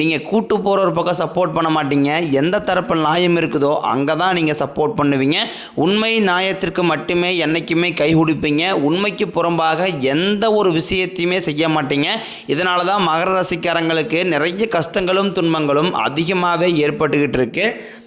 நீங்கள் கூட்டு போகிற ஒரு பக்கம் சப்போர்ட் பண்ண மாட்டீங்க. எந்த தரப்பில் நியாயம் இருக்குதோ அங்கே தான் நீங்கள் சப்போர்ட் பண்ணுவீங்க. உண்மை நியாயத்திற்கு மட்டுமே என்றைக்குமே கை கொடுப்பீங்க. உண்மைக்கு புறம்பாக எந்த ஒரு விஷயத்தையுமே செய்ய மாட்டீங்க. இதனால தான் மகர ராசிக்காரங்களுக்கு நிறைய கஷ்டங்களும் துன்பங்களும் அதிகமாகவே ஏற்பட்டுக்கிட்டு இருக்குது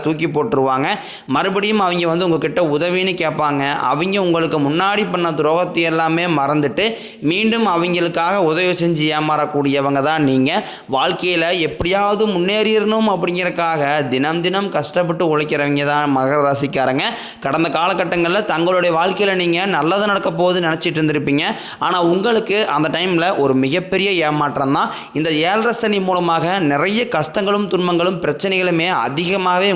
தூக்கி போட்டுருவாங்க. மறுபடியும் அவங்க வந்து உங்ககிட்ட உதவின்னு கேட்பாங்க. அவங்க உங்களுக்கு முன்னாடி பண்ண துரோகத்தை எல்லாமே மறந்துட்டு மீண்டும் அவங்களுக்காக உதவி செஞ்சு ஏமாறக்கூடியவங்க தான் நீங்கள் வாழ்க்கையில் எப்படியாவது முன்னேறிடணும் அப்படிங்கிறக்காக தினம் தினம் கஷ்டப்பட்டு உழைக்கிறவங்க தான் மகர ராசிக்காரங்க. கடந்த காலகட்டங்களில் தங்களுடைய வாழ்க்கையில் நீங்கள் நல்லது நடக்க போகுது நினச்சிட்டு இருந்திருப்பீங்க. ஆனால் உங்களுக்கு அந்த டைமில் ஒரு மிகப்பெரிய ஏமாற்றம் தான். இந்த ஏழரை சனி மூலமாக நிறைய கஷ்டங்களும் துன்பங்களும் பிரச்சனைகளுமே அதிகமாகவே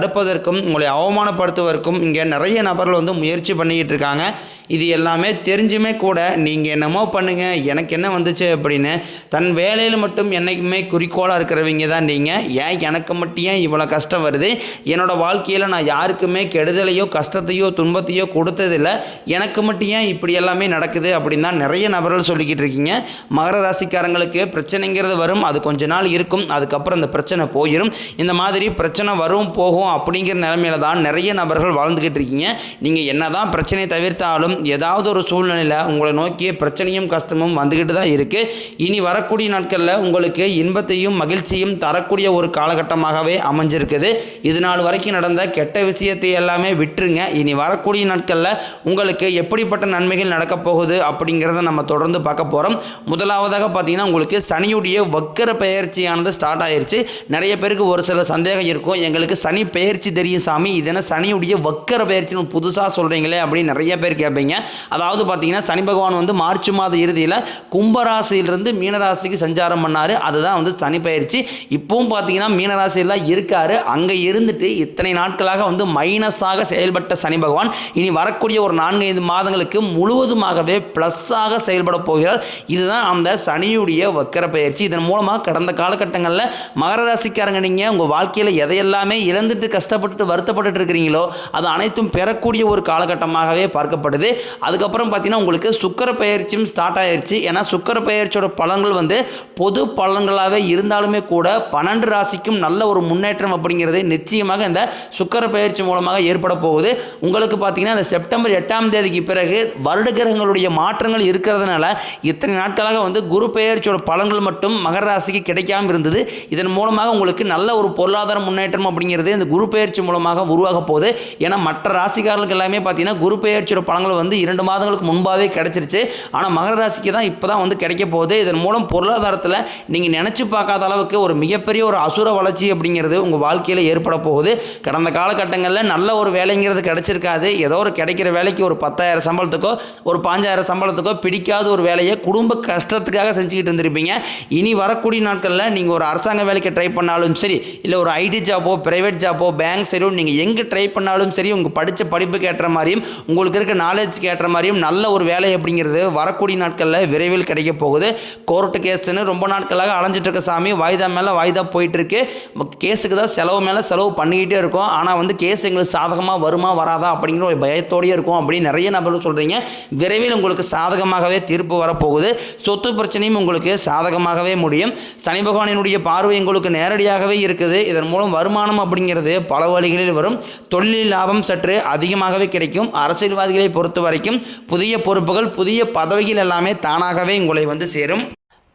தடுப்பதற்கும் உங்களை அவமானப்படுத்துவதற்கும் இங்கே நிறைய நபர்கள் வந்து முயற்சி பண்ணிக்கிட்டு இருக்காங்க. இது எல்லாமே தெரிஞ்சுமே கூட நீங்கள் என்னமோ பண்ணுங்கள் எனக்கு என்ன வந்துச்சு அப்படின்னு தன் வேலையில் மட்டும் என்றைக்குமே குறிக்கோளாக இருக்கிறவங்க தான் நீங்கள் ஏன் எனக்கு மட்டும் ஏன் இவ்வளோ கஷ்டம் வருது? என்னோடய வாழ்க்கையில் நான் யாருக்குமே கெடுதலையோ கஷ்டத்தையோ துன்பத்தையோ கொடுத்ததில்ல. எனக்கு மட்டும் ஏன் இப்படி எல்லாமே நடக்குது அப்படின்னு தான் நிறைய நபர்கள் சொல்லிக்கிட்டு இருக்கீங்க. மகர ராசிக்காரங்களுக்கு பிரச்சனைங்கிறது வரும் அது கொஞ்ச நாள் இருக்கும் அதுக்கப்புறம் இந்த பிரச்சனை போயிடும் இந்த மாதிரி பிரச்சனை வரும் போகும் அப்படிங்கிற நிலமையில தான் நிறைய நபர்கள் வாழ்ந்துக்கிட்டு இருக்கீங்க. நீங்கள் என்னதான் பிரச்சனையை தவிர்த்தாலும் ஏதாவது ஒரு சூழ்நிலையில் உங்களை நோக்கிய பிரச்சனையும் கஷ்டமும் வந்துக்கிட்டு தான் இருக்குது இனி வரக்கூடிய நாட்களில் உங்களுக்கு இன்பத்தையும் மகிழ்ச்சியும் தரக்கூடிய ஒரு காலகட்டமாகவே அமைஞ்சிருக்குது. இது நாள் வரைக்கும் நடந்த கெட்ட விஷயத்தை எல்லாமே விட்டுருங்க. இனி வரக்கூடிய நாட்களில் உங்களுக்கு எப்படிப்பட்ட நன்மைகள் நடக்கப் போகுது அப்படிங்கிறத நம்ம தொடர்ந்து பார்க்க போகிறோம் முதலாவதாக பார்த்தீங்கன்னா உங்களுக்கு சனியுடைய வக்கர பெயர்ச்சியானது ஸ்டார்ட் ஆயிடுச்சு நிறைய பேருக்கு ஒரு சில சந்தேகம் இருக்கும். எங்களுக்கு சனி பெயர்ச்சி தெரியும் சாமி. இதென சனியுடைய வக்கர பெயர்ச்சின்னு புதுசாக சொல்கிறீங்களே அப்படின்னு நிறைய பேர் கேட்பீங்க. அதாவது பார்த்தீங்கன்னா சனி பகவான் வந்து மார்ச் மாத இறுதியில் கும்பராசியிலிருந்து மீனராசிக்கு சஞ்சாரம் பண்ணார். அதுதான் வந்து சனி பயிற்சி. இப்போவும் பார்த்தீங்கன்னா மீனராசியில் இருக்கார். அங்கே இருந்துட்டு இத்தனை நாட்களாக வந்து மைனஸாக செயல்பட்ட சனி பகவான். இனி வரக்கூடிய ஒரு நான்கு ஐந்து மாதங்களுக்கு முழுவதுமாகவே ப்ளஸ்ஸாக செயல்பட போகிறார். இதுதான் அந்த சனியுடைய வக்கர பயிற்சி. இதன் மூலமாக கடந்த காலகட்டங்களில் மகர ராசிக்காரங்க நீங்கள் உங்கள் வாழ்க்கையில் எதையெல்லாமே இழந்துட்டு கஷ்டப்பட்டு வருத்தப்பட்டுட்டு இருக்கிறீங்களோ அது அனைத்தும் பெறக்கூடிய ஒரு காலகட்டமாகவே பார்க்கப்படுது. அதுக்கப்புறம் பார்த்தீங்கன்னா உங்களுக்கு சுக்கர பயிற்சியும் ஸ்டார்ட் ஆயிருச்சு. ஏன்னா சுக்கர பயிற்சியோட பலன்கள் வந்து பொது பலன்களாகவே இருந்தாலுமே கூட பன்னெண்டு ராசிக்கும் நல்ல ஒரு முன்னேற்றம் அப்படிங்கிறது நிச்சயமாக இந்த சுக்கர பயிற்சி மூலமாக ஏற்பட போகுது. உங்களுக்கு பார்த்தீங்கன்னா இந்த செப்டம்பர் எட்டாம் தேதிக்கு பிறகு வருட கிரகங்களுடைய மாற்றங்கள் இருக்கிறதுனால இத்தனை நாட்களாக வந்து குரு பெயர்ச்சியோட பலன்கள் மட்டும் மகர ராசிக்கு கிடைக்காம இருந்தது. இதன் மூலமாக உங்களுக்கு நல்ல ஒரு பொருளாதார முன்னேற்றம் அப்படிங்கிறது இந்த குரு குரு பெயர்ச்சி மூலமாக உருவாக போகுது. ஏன்னா மற்ற ராசிக்காரர்களுக்கு எல்லாமே பார்த்தீங்கன்னா குரு பெயர்ச்சியோட பலன்கள் வந்து இரண்டு மாதங்களுக்கு முன்பாகவே கிடைச்சிருச்சு. ஆனால் மகர ராசிக்கு தான் இப்போ தான் வந்து கிடைக்க போகுது. இதன் மூலம் பொருளாதாரத்தில் நீங்கள் நினச்சி பார்க்காத அளவுக்கு ஒரு மிகப்பெரிய ஒரு அசுர வளர்ச்சி அப்படிங்கிறது உங்கள் வாழ்க்கையில் ஏற்பட போகுது. கடந்த காலகட்டங்களில் நல்ல ஒரு வேலைங்கிறது கிடைச்சிருக்காது. ஏதோ ஒரு கிடைக்கிற வேலைக்கு ஒரு பத்தாயிரம் சம்பளத்துக்கோ ஒரு பாஞ்சாயிரம் சம்பளத்துக்கோ பிடிக்காத ஒரு வேலையை குடும்ப கஷ்டத்துக்காக செஞ்சுக்கிட்டு இருந்திருப்பீங்க. இனி வரக்கூடிய நாட்களில் நீங்கள் ஒரு அரசாங்க வேலைக்கு ட்ரை பண்ணாலும் சரி இல்லை ஒரு ஐடி ஜாப்போ ப்ரைவேட் ஜாப்போ பேங்க் சைடோ நீங்கள் எங்கே ட்ரை பண்ணாலும் சரி உங்கள் படித்த படிப்புக்கு ஏற்ற மாதிரியும் உங்களுக்கு இருக்க நாலேஜ்க்கு ஏற்ற மாதிரியும் நல்ல ஒரு வேலை அப்படிங்கிறது வரக்கூடிய நாட்களில் விரைவில் கிடைக்க போகுது. கோர்ட்டு கேஸ்ன்னு ரொம்ப நாட்களாக அலைஞ்சிட்டு இருக்க சாமி. வாய்தா மேலே வாய்தா போயிட்டுருக்கு. கேஸுக்கு தான் செலவு மேலே செலவு பண்ணிக்கிட்டே இருக்கும். ஆனால் வந்து கேஸ் எங்களுக்கு சாதகமாக வருமா வராதா அப்படிங்கிற ஒரு பயத்தோடயே இருக்கும் அப்படின்னு நிறைய நபர்கள் சொல்கிறீங்க விரைவில் உங்களுக்கு சாதகமாகவே தீர்ப்பு வரப்போகுது. சொத்து பிரச்சனையும் உங்களுக்கு சாதகமாகவே முடியும். சனி பகவானினுடைய பார்வை உங்களுக்கு நேரடியாகவே இருக்குது. இதன் மூலம் வருமானம் அப்படிங்கிறது பல வழிகளில் வரும். தொழிலில் லாபம் சற்று அதிகமாகவே கிடைக்கும். அரசியல்வாதிகளை பொறுத்த வரைக்கும் புதிய பொறுப்புகள் புதிய பதவிகள் எல்லாமே தானாகவே உங்களை வந்து சேரும்.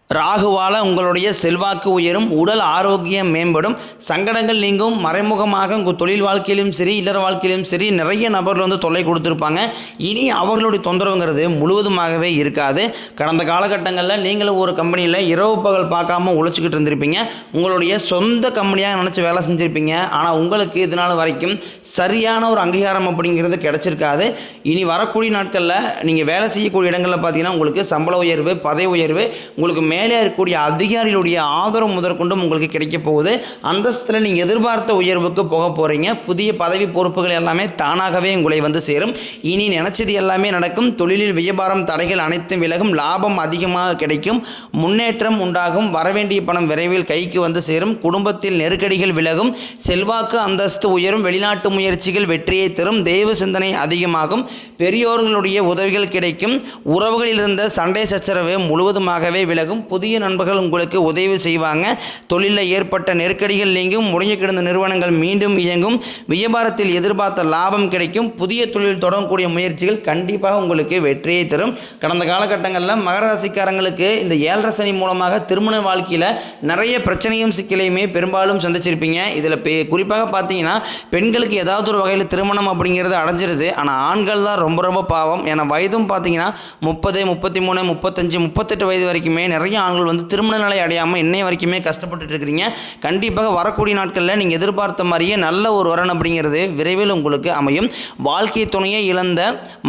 ராகுவால உங்களுடைய செல்வாக்கு உயரும் உடல் ஆரோக்கியம் மேம்படும் சங்கடங்கள் நீங்கும் மறைமுகமாக உங்கள் தொழில் வாழ்க்கையிலும் சரி இல்லற வாழ்க்கையிலும் சரி நிறைய நபர்கள் வந்து தொல்லை கொடுத்துருப்பாங்க. இனி அவர்களுடைய தொந்தரவுங்கிறது முழுவதுமாகவே இருக்காது. கடந்த காலகட்டங்களில் நீங்களும் ஒரு கம்பெனியில் இரவு பகல் பார்க்காம உழைச்சிக்கிட்டு இருந்திருப்பீங்க. உங்களுடைய சொந்த கம்பெனியாக நினச்சி வேலை செஞ்சுருப்பீங்க. ஆனால் உங்களுக்கு இதனால் வரைக்கும் சரியான ஒரு அங்கீகாரம் அப்படிங்கிறது கிடச்சிருக்காது. இனி வரக்கூடிய நாட்களில் நீங்கள் வேலை செய்யக்கூடிய இடங்களில் பார்த்தீங்கன்னா உங்களுக்கு சம்பள உயர்வு பதவி உயர்வு உங்களுக்கு மேலே இருக்கக்கூடிய அதிகாரிகளுடைய ஆதரவு முதற்கொண்டும் உங்களுக்கு கிடைக்க போகுது. அந்தஸ்தில் நீங்கள் எதிர்பார்த்த உயர்வுக்கு போக போகிறீங்க புதிய பதவி பொறுப்புகள் எல்லாமே தானாகவே உங்களை வந்து சேரும். இனி நினச்சது எல்லாமே நடக்கும். தொழிலில் வியாபாரம் தடைகள் அனைத்தும் விலகும். லாபம் அதிகமாக கிடைக்கும். முன்னேற்றம் உண்டாகும். வரவேண்டிய பணம் விரைவில் கைக்கு வந்து சேரும். குடும்பத்தில் நெருக்கடிகள் விலகும். செல்வாக்கு அந்தஸ்து உயரும். வெளிநாட்டு முயற்சிகள் வெற்றியை தரும். தெய்வ சிந்தனை அதிகமாகும். பெரியோர்களுடைய உதவிகள் கிடைக்கும். உறவுகளில் இருந்த சண்டை சச்சரவு முழுவதுமாகவே விலகும். புதிய நண்பர்கள் உங்களுக்கு உதவி செய்வாங்க. தொழிலில் ஏற்பட்ட நெருக்கடிகள் நீங்கும் முடங்கி கிடந்த நிறுவனங்கள் மீண்டும் இயங்கும். வியாபாரத்தில் எதிர்பார்த்த லாபம் கிடைக்கும். புதிய தொழில் தொடங்கக்கூடிய முயற்சிகள் கண்டிப்பாக உங்களுக்கு வெற்றியை தரும். கடந்த காலகட்டங்களில் மகர ராசிக்காரங்களுக்கு இந்த ஏழரை சனி மூலமாக திருமண வாழ்க்கையில் நிறைய பிரச்சனையும் சிக்கலையுமே பெரும்பாலும் சந்திச்சிருப்பீங்க. இதில் பெ குறிப்பாக பார்த்தீங்கன்னா பெண்களுக்கு ஏதாவது ஒரு வகையில் திருமணம் அப்படிங்கிறது அடைஞ்சிருது. ஆனால் ஆண்கள் தான் ரொம்ப ரொம்ப பாவம். ஏன்னா வயதும் பார்த்தீங்கன்னா முப்பது முப்பத்தி மூணு முப்பத்தஞ்சு முப்பத்தெட்டு வயது வரைக்குமே நிறைய ஆண்கள் வந்து திருமண நிலை அடையாமல் இன்னை வரைக்குமே கஷ்டப்பட்டுட்டு இருக்கிறீங்க. கண்டிப்பாக வரக்கூடிய நாட்களில் நீங்கள் எதிர்பார்த்த மாதிரியே நல்ல ஒரு வரன் அப்படிங்கிறது விரைவில் உங்களுக்கு அமையும். வாழ்க்கை துணையை இழந்த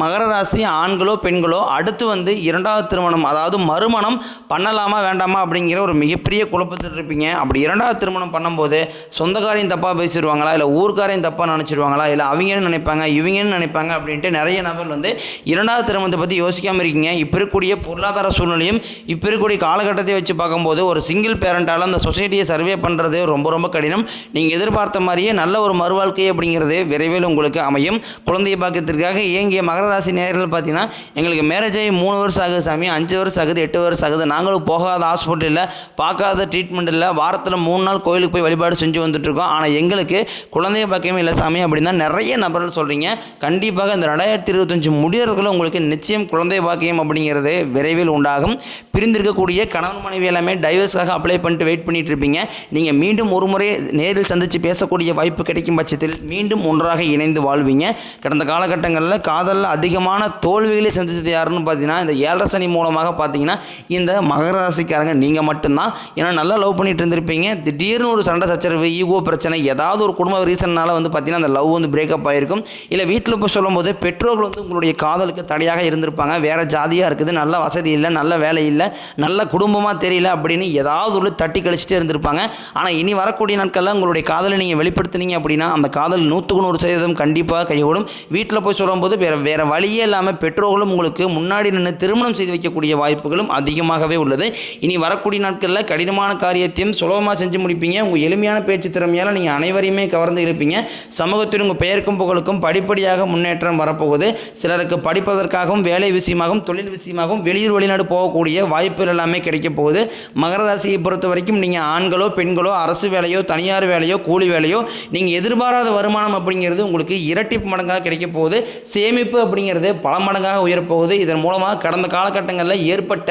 மகர ராசி ஆண்களோ பெண்களோ அடுத்து வந்து இரண்டாவது திருமணம் அதாவது மறுமணம் பண்ணலாமா வேண்டாமா அப்படிங்கிற ஒரு மிகப்பெரிய குழப்பத்தில் இருப்பீங்க. அப்படி இரண்டாவது திருமணம் பண்ணும்போது சொந்தக்காரையும் தப்பாக பேசிடுவாங்களா? இல்லை ஊர்க்காரையும் தப்பாக நினச்சிடுவாங்களா இல்லை அவங்கன்னு நினைப்பாங்க இவங்கன்னு நினைப்பாங்க அப்படின்ட்டு நிறைய நபர் வந்து இரண்டாவது திருமணத்தை பற்றி யோசிக்காமல் இருக்கீங்க. இப்போ இருக்கக்கூடிய பொருளாதார சூழ்நிலையும் இப்போ இருக்கக்கூடிய காலகட்டத்தை வச்சு பார்க்கும்போது ஒரு சிங்கிள் பேரண்டால் அந்த சொசைட்டியை சர்வே பண்ணுறது ரொம்ப ரொம்ப கடினம். நீங்கள் எதிர்பார்த்த மாதிரியே நல்ல ஒரு மறுவாழ்க்கை அப்படிங்கிறது விரைவில் உங்களுக்கு அமையும். குழந்தைய பாக்கியத்திற்காக இயங்கிய மகர ராசி நேர்கள் பார்த்தீங்கன்னா எங்களுக்கு மேரேஜ் ஆகி மூணு வருஷம் ஆகுது சாமி அஞ்சு வருஷம் ஆகுது எட்டு வருஷம் ஆகுது. நாங்களும் போகாத ஹாஸ்பிட்டல் இல்லை பார்க்காத ட்ரீட்மெண்ட் இல்லை. வாரத்தில் மூணு நாள் கோயிலுக்கு போய் வழிபாடு செஞ்சு வந்துட்டுருக்கோம் ஆனால் எங்களுக்கு குழந்தை பாக்கியமே இல்லை சாமி அப்படின்னு தான் நிறைய நபர்கள் சொல்கிறீங்க கண்டிப்பாக இந்த ரெண்டாயிரத்தி இருபத்தஞ்சு முடியறதுக்குள்ள உங்களுக்கு நிச்சயம் குழந்தை பாக்கியம் அப்படிங்கிறது விரைவில் உண்டாகும். பிரிந்திருக்கக்கூடிய கணவன் மனைவி எல்லாமே டைவர்ஸ்க்காக அப்ளை பண்ணிட்டு வெயிட் பண்ணிட்டு இருப்பீங்க. நீங்கள் மீண்டும் ஒரு முறை நேரில் சந்தித்து பேசக்கூடிய வாய்ப்பு கிடைக்கும் பட்சத்தில் மீண்டும் ஒன்றாக இணைந்து வாழ்வீங்க. கடந்த காலகட்டங்களில் காதலில் அதிகமான தோல்விகளை சந்தித்தது யாருன்னு பார்த்தீங்கன்னா இந்த ஏழரை சனி மூலமாக பார்த்தீங்கன்னா இந்த மகர ராசிக்காரங்க நீங்கள் மட்டும்தான். ஏன்னா நல்லா லவ் பண்ணிட்டு இருந்திருப்பீங்க. திடீர்னு ஒரு சண்டை சச்சரவு ஈகோ பிரச்சனை ஏதாவது ஒரு குடும்ப ரீசன்னால வந்து பார்த்தீங்கன்னா அந்த லவ் வந்து பிரேக்கப் ஆகிருக்கும் இல்லை வீட்டில் போய் சொல்லும்போது பெற்றோர்கள் வந்து உங்களுடைய காதலுக்கு தடையாக இருந்திருப்பாங்க. வேறு ஜாதியாக இருக்குது நல்ல வசதி இல்லை நல்ல வேலை இல்லை நல்ல குடும்பமாக தெரியல அப்படின்னு ஏதாவது ஒரு தட்டி கழிச்சிட்டே இருந்திருப்பாங்க. ஆனால் இனி வரக்கூடிய நாட்களில் உங்களுடைய காதலை நீங்கள் வெளிப்படுத்துனீங்க அப்படின்னா அந்த காதல் நூற்றுக்கு நூறு சதவீதம் கண்டிப்பாக கைகூடும். வீட்டில் போய் சொல்லும்போது வேறு வேறு வழியே இல்லாமல் பெற்றோர்களும் உங்களுக்கு முன்னாடி நின்று திருமணம் செய்து வைக்கக்கூடிய வாய்ப்புகளும் அதிகமாகவே உள்ளது. இனி வரக்கூடிய நாட்களில் கடினமான காரியத்தையும் சுலபமாக செஞ்சு முடிப்பீங்க. உங்கள் எளிமையான பேச்சு திறமையால் நீங்கள் அனைவரையுமே கவர்ந்து இருப்பீங்க சமூகத்தில் உங்கள் பெயருக்கும் புகழுக்கும் படிப்படியாக முன்னேற்றம் வரப்போகுது. சிலருக்கு படிப்பதற்காகவும் வேலை விஷயமாகவும் தொழில் விஷயமாகவும் வெளியூர் வெளிநாடு போகக்கூடிய வாய்ப்புகள் எல்லாமே கிடைக்க போகுது. மகர ராசியை பொறுத்த வரைக்கும் நீங்கள் ஆண்களோ பெண்களோ அரசு வேலையோ தனியார் வேலையோ கூலி வேலையோ நீங்கள் எதிர்பாராத வருமானம் அப்படிங்கிறது உங்களுக்கு இரட்டிப்பு மடங்காக கிடைக்க போகுது. சேமிப்பு அப்படிங்கிறது பல மடங்காக உயரப்போகுது இதன் மூலமாக கடந்த காலகட்டங்களில் ஏற்பட்ட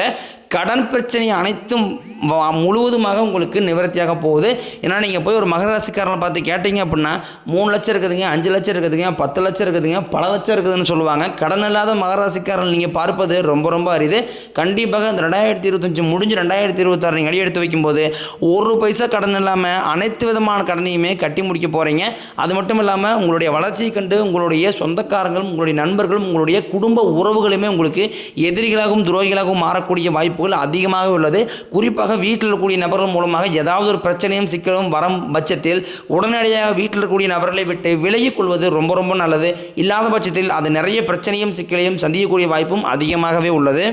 கடன் பிரச்சனை அனைத்தும் முழுவதுமாக உங்களுக்கு நிவர்த்தியாக போகுது. ஏன்னா நீங்கள் போய் ஒரு மகர ராசிக்காரனை பார்த்து கேட்டீங்க அப்படின்னா மூணு லட்சம் இருக்குதுங்க அஞ்சு லட்சம் இருக்குதுங்க பத்து லட்சம் இருக்குதுங்க பல லட்சம் இருக்குதுன்னு சொல்லுவாங்க. கடன் இல்லாத மகர ராசிக்காரன் நீங்கள் பார்ப்பது ரொம்ப ரொம்ப அரிது. கண்டிப்பாக இந்த ரெண்டாயிரத்தி இருபத்தஞ்சு முடிஞ்சு ரெண்டாயிரத்தி இருபத்தாறு நீங்கள் அடி எடுத்து வைக்கும்போது ஒரு பைசா கடன் இல்லாமல் அனைத்து விதமான கடனையுமே கட்டி முடிக்க போகிறீங்க அது மட்டும் இல்லாமல் உங்களுடைய வளர்ச்சியை கண்டு உங்களுடைய சொந்தக்காரங்களும் உங்களுடைய நண்பர்களும் உங்களுடைய குடும்ப உறவுகளுமே உங்களுக்கு எதிரிகளாகவும் துரோகிகளாகவும் மாறக்கூடிய வாய்ப்பு வாய்ப்புகள் அதிகமாக உள்ளது. குறிப்பாக வீட்டில் இருக்கக்கூடிய நபர்கள் மூலமாக ஏதாவது ஒரு பிரச்சனையும் சிக்கலும் வரும் பட்சத்தில் உடனடியாக வீட்டில் இருக்கக்கூடிய நபர்களை விட்டு விலகிக் கொள்வது ரொம்ப ரொம்ப நல்லது. இல்லாத பட்சத்தில் அது நிறைய பிரச்சனையும் சிக்கலையும் சந்திக்கக்கூடிய வாய்ப்பும் அதிகமாகவே உள்ளது.